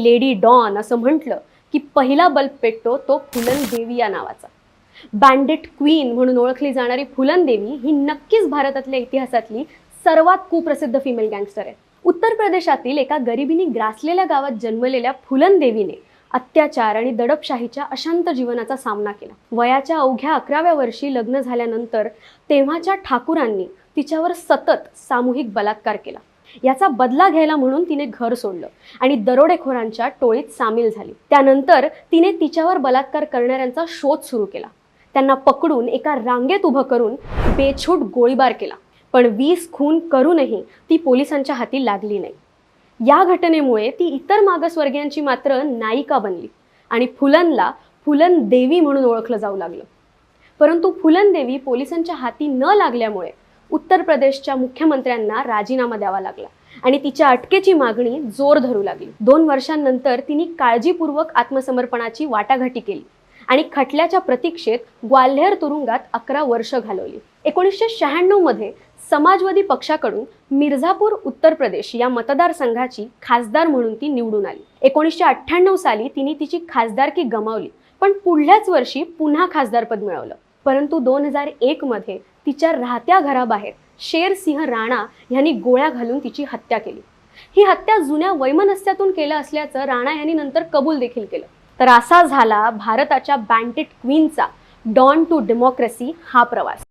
Lady don असं म्हटलं की पहिला बल्ब पेटतो तो फुलन देवी या नावाचा. बँडेट क्वीन म्हणून ओळखली जाणारी फुलन देवी ही नक्कीच भारतातल्या इतिहासातली सर्वात कुप्रसिद्ध फिमेल गँगस्टर आहे. उत्तर प्रदेशातील एका गरिबीने ग्रासलेल्या गावात जन्मलेल्या फुलन देवीने अत्याचार आणि दडपशाहीच्या अशांत जीवनाचा सामना केला. वयाच्या अवघ्या अकराव्या वर्षी लग्न झाल्यानंतर तेव्हाच्या ठाकूरांनी तिच्यावर सतत सामूहिक बलात्कार केला. याचा बदला घ्यायला म्हणून तिने घर सोडलं आणि दरोडेखोरांच्या टोळीत सामील झाली. त्यानंतर तिने तिच्यावर बलात्कार करणाऱ्यांचा शोध सुरू केला. त्यांना पकडून एका रांगेत उभं करून बेछूट गोळीबार केला. पण वीस खून करूनही ती पोलिसांच्या हाती लागली नाही. या घटनेमुळे ती इतर मागासवर्गीयांची मात्र नायिका बनली आणि फुलनला फुलन देवी म्हणून ओळखलं जाऊ लागलं. परंतु फुलन देवी पोलिसांच्या हाती न लागल्यामुळे उत्तर प्रदेशच्या मुख्यमंत्र्यांना राजीनामा द्यावा लागला आणि तिच्या अटकेची मागणी जोर धरू लागली. दोन वर्षांनंतर तिने काळजीपूर्वक आत्मसमर्पणाची वाटाघाटी केली आणि खटल्याच्या प्रतीक्षेत ग्वाल्हेर तुरुंगात अकरा वर्ष घालवली. एकोणीसशे शहाण्णवमध्ये समाजवादी पक्षाकडून मिर्झापूर उत्तर प्रदेश या मतदारसंघाची खासदार म्हणून ती निवडून आली. एकोणीसशे अठ्ठ्याण्णव साली तिने तिची खासदारकी गमावली पण पुढल्याच वर्षी पुन्हा खासदारपद मिळवलं. परंतु दोन हजार एक मध्ये तिच्या राहत्या घराबाहेर शेर सिंह राणा यांनी गोळ्या घालून तिची हत्या केली. ही हत्या जुन्या वैमनस्यातून केलं असल्याचं राणा यांनी नंतर कबूल देखील केलं. तर असा झाला भारताच्या बँटेड क्वीनचा डॉन टू डेमोक्रेसी हा प्रवास.